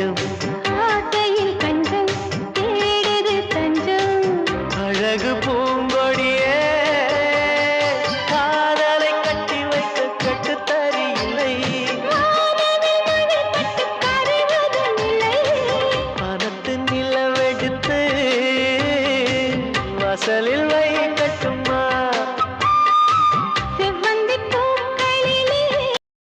நெஞ்சம் ஆசையின் கஞ்சம் தேடுது தஞ்சம். அழகு பூங்கொடியே காதலை கட்டி வைக்க கட்டு தரியில்லை பணத்து நிலவெடுத்து வாசலில் வைக்க